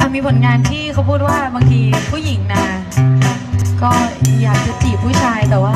อะมีผลงานที่เขาพูดว่าบางทีผู้หญิงนะก็อยากจะจีบผู้ชายแต่ว่า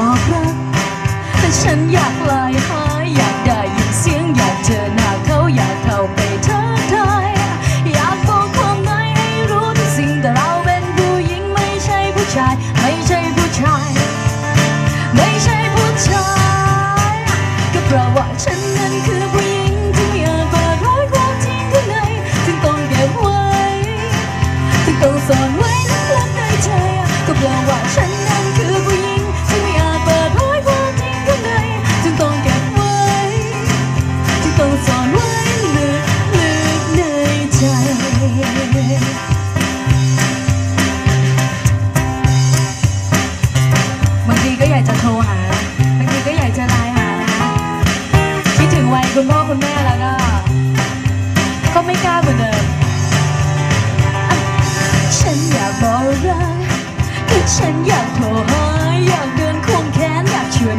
บอกรัก แต่ฉันอยากลายหา ฉันอยากโทรหาอยากเดินควงแขนอยากชวน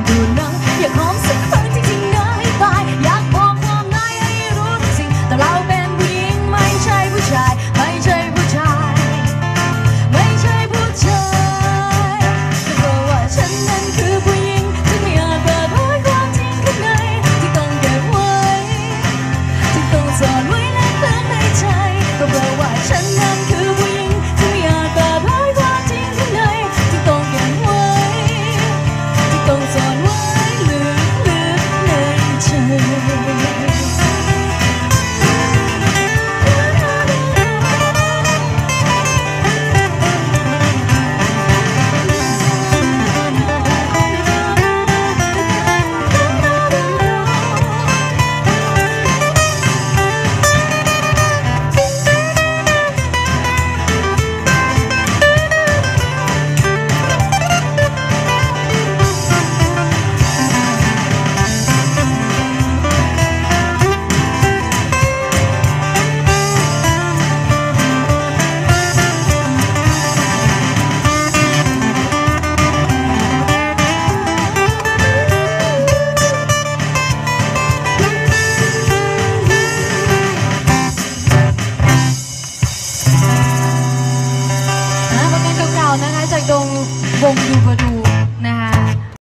นะคะจากดงวงดูบดู